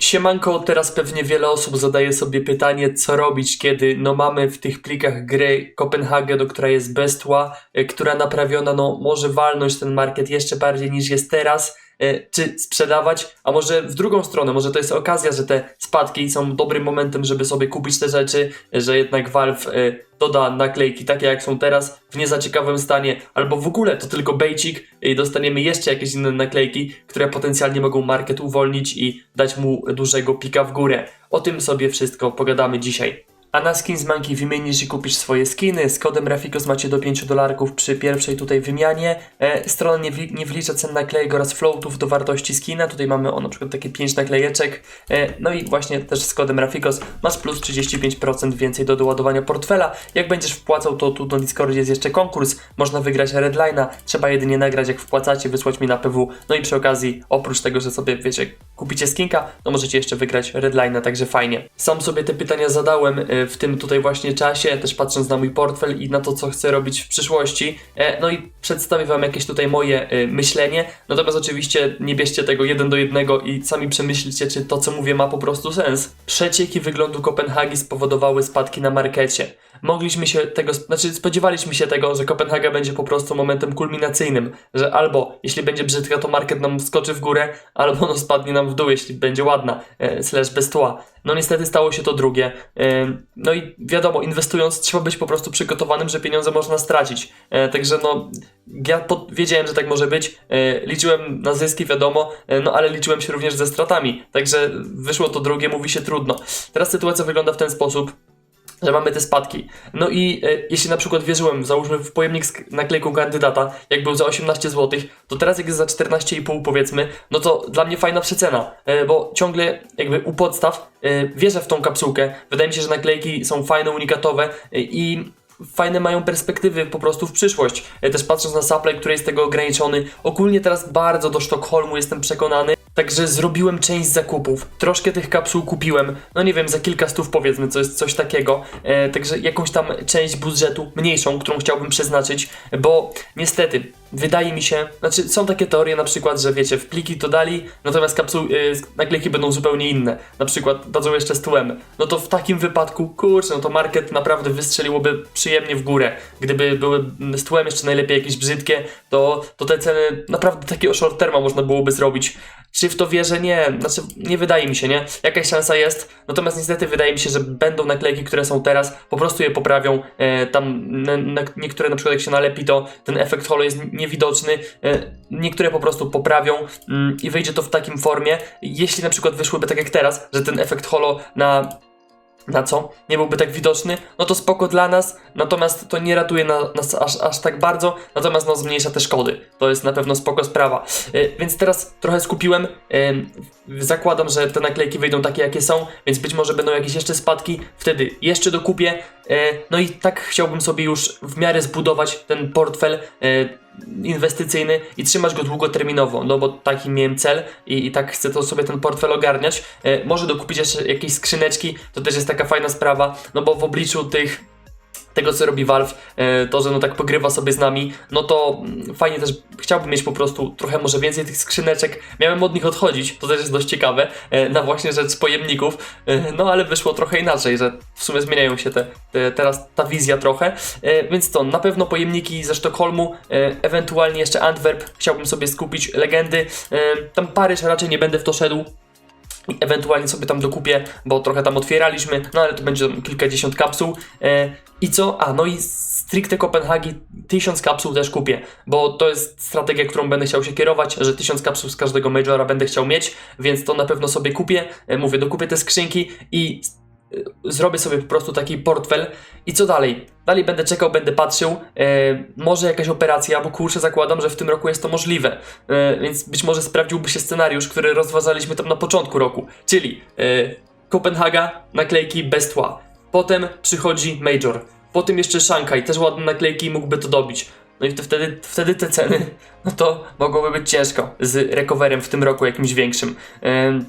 Siemanko, teraz pewnie wiele osób zadaje sobie pytanie, co robić, kiedy no mamy w tych plikach gry Kopenhagę, do która jest bez tła, e, która naprawiona, no może walnąć ten market jeszcze bardziej niż jest teraz, czy sprzedawać, a może w drugą stronę, może to jest okazja, że te spadki są dobrym momentem, żeby sobie kupić te rzeczy, e, że jednak Valve e, doda naklejki takie jak są teraz w nie za ciekawym stanie, albo w ogóle to tylko bejcik i dostaniemy jeszcze jakieś inne naklejki, które potencjalnie mogą market uwolnić i dać mu dużego pika w górę. O tym sobie wszystko pogadamy dzisiaj. A na Skins Monkey wymienisz i kupisz swoje skiny. Z kodem Rafikos macie do 5 dolarków przy pierwszej tutaj wymianie. E, strona nie, wli- nie wlicza cen naklejek oraz floatów do wartości skina. Tutaj mamy o na przykład takie 5 naklejeczek. E, no i właśnie też z kodem Rafikos masz plus 35% więcej do doładowania portfela. Jak będziesz wpłacał, to tu na Discordzie jest jeszcze konkurs. Można wygrać Redline'a. Trzeba jedynie nagrać jak wpłacacie, wysłać mi na PW. No i przy okazji, oprócz tego, że sobie wiecie, kupicie skinka, no możecie jeszcze wygrać Redline'a, także fajnie. Sam sobie te pytania zadałem e, w tym tutaj właśnie czasie, też patrząc na mój portfel i na to, co chcę robić w przyszłości. E, No i przedstawię Wam jakieś tutaj moje e, myślenie. Natomiast oczywiście nie bierzcie tego jeden do jednego i sami przemyślcie, czy to, co mówię, ma po prostu sens. Przecieki wyglądu Kopenhagi spowodowały spadki na markecie. Mogliśmy się tego, znaczy spodziewaliśmy się tego, że Kopenhaga będzie po prostu momentem kulminacyjnym, że albo jeśli będzie brzydka, to market nam skoczy w górę, albo no spadnie nam w dół, jeśli będzie ładna, e, slash bez tła. No niestety stało się to drugie. E, no i wiadomo, inwestując trzeba być po prostu przygotowanym, że pieniądze można stracić. E, także no, ja wiedziałem, że tak może być. Liczyłem na zyski, wiadomo, no ale liczyłem się również ze stratami. Także wyszło to drugie, mówi się trudno. Teraz sytuacja wygląda w ten sposób że mamy te spadki. No i e, jeśli na przykład wierzyłem, załóżmy w pojemnik z naklejką kandydata, jak był za 18 zł, to teraz jak jest za 14,5 powiedzmy, no to dla mnie fajna przecena, e, bo ciągle jakby u podstaw e, wierzę w tą kapsułkę. Wydaje mi się, że naklejki są fajne, unikatowe e, i fajne mają perspektywy po prostu w przyszłość. E, Też patrząc na supply, który jest tego ograniczony, ogólnie teraz bardzo do Sztokholmu jestem przekonany. Także zrobiłem część zakupów. Troszkę tych kapsuł kupiłem. No nie wiem, za kilka stów powiedzmy, co jest coś takiego. E, także jakąś tam część budżetu, mniejszą, którą chciałbym przeznaczyć, bo niestety, wydaje mi się, znaczy są takie teorie na przykład, że wiecie, w pliki to dali, natomiast kapsuł, e, naklejki będą zupełnie inne. Na przykład dadzą jeszcze z tłem. No to w takim wypadku, kurczę, no to market naprawdę wystrzeliłoby przyjemnie w górę. Gdyby były z tłem jeszcze najlepiej jakieś brzydkie, to, to te ceny naprawdę takiego short terma można byłoby zrobić. Czy w to wierzę? Nie. Znaczy, nie wydaje mi się, nie? Jakaś szansa jest, natomiast niestety wydaje mi się, że będą naklejki, które są teraz, po prostu je poprawią. E, tam na, na, niektóre na przykład jak się nalepi, to ten efekt holo jest niewidoczny. E, niektóre po prostu poprawią mm, i wyjdzie to w takim formie. Jeśli na przykład wyszłyby tak jak teraz, że ten efekt holo na na co nie byłby tak widoczny, no to spoko dla nas, natomiast to nie ratuje na, nas aż, aż tak bardzo, natomiast no zmniejsza te szkody. To jest na pewno spoko sprawa. E, więc teraz trochę skupiłem, e, zakładam, że te naklejki wyjdą takie jakie są, więc być może będą jakieś jeszcze spadki, wtedy jeszcze dokupię. E, no i tak chciałbym sobie już w miarę zbudować ten portfel e, inwestycyjny i trzymać go długoterminowo, no bo taki miałem cel i, i tak chcę to sobie ten portfel ogarniać. E, może dokupić jeszcze jakieś skrzyneczki, to też jest taka fajna sprawa, no bo w obliczu tych tego co robi Valve, e, to że no tak pogrywa sobie z nami, no to mm, fajnie też chciałbym mieć po prostu trochę może więcej tych skrzyneczek. Miałem od nich odchodzić, to też jest dość ciekawe, e, na właśnie rzecz pojemników, e, no ale wyszło trochę inaczej, że w sumie zmieniają się te, te teraz ta wizja trochę, więc to na pewno pojemniki ze Sztokholmu, ewentualnie jeszcze Antwerp, chciałbym sobie skupić legendy, tam Paryż raczej nie będę w to szedł, ewentualnie sobie tam dokupię, bo trochę tam otwieraliśmy, no ale to będzie kilkadziesiąt kapsuł. E, I co? A, no i stricte Kopenhagi tysiąc kapsuł też kupię, bo to jest strategia, którą będę chciał się kierować, że tysiąc kapsuł z każdego Majora będę chciał mieć, więc to na pewno sobie kupię. E, mówię, dokupię te skrzynki i zrobię sobie po prostu taki portfel. I co dalej? Dalej będę czekał, będę patrzył, e, może jakaś operacja, bo kurczę zakładam, że w tym roku jest to możliwe, e, więc być może sprawdziłby się scenariusz, który rozważaliśmy tam na początku roku, czyli e, Kopenhaga, naklejki bez tła, potem przychodzi Major, potem jeszcze Shanghai, też ładne naklejki mógłby to dobić, no i to wtedy, wtedy te ceny, no to mogłoby być ciężko z recoverem w tym roku jakimś większym. Em,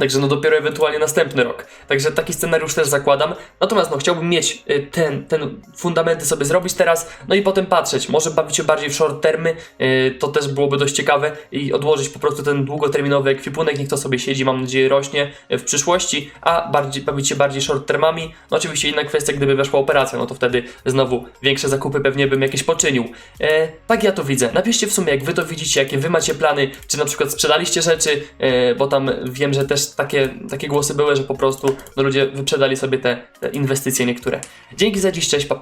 Także no dopiero ewentualnie następny rok. Także taki scenariusz też zakładam. Natomiast no chciałbym mieć y, ten, ten fundamenty sobie zrobić teraz, no i potem patrzeć. Może bawić się bardziej w short termy, y, to też byłoby dość ciekawe i odłożyć po prostu ten długoterminowy ekwipunek, niech to sobie siedzi, mam nadzieję rośnie y, w przyszłości, a bardziej, bawić się bardziej short termami. No oczywiście inna kwestia, gdyby weszła operacja, no to wtedy znowu większe zakupy pewnie bym jakieś poczynił. E, tak ja to widzę. Napiszcie w sumie, jak wy to widzicie, jakie wy macie plany, czy na przykład sprzedaliście rzeczy, e, bo tam wiem, że też takie, takie głosy były, że po prostu no, ludzie wyprzedali sobie te, te inwestycje niektóre. Dzięki za dziś, cześć, papa.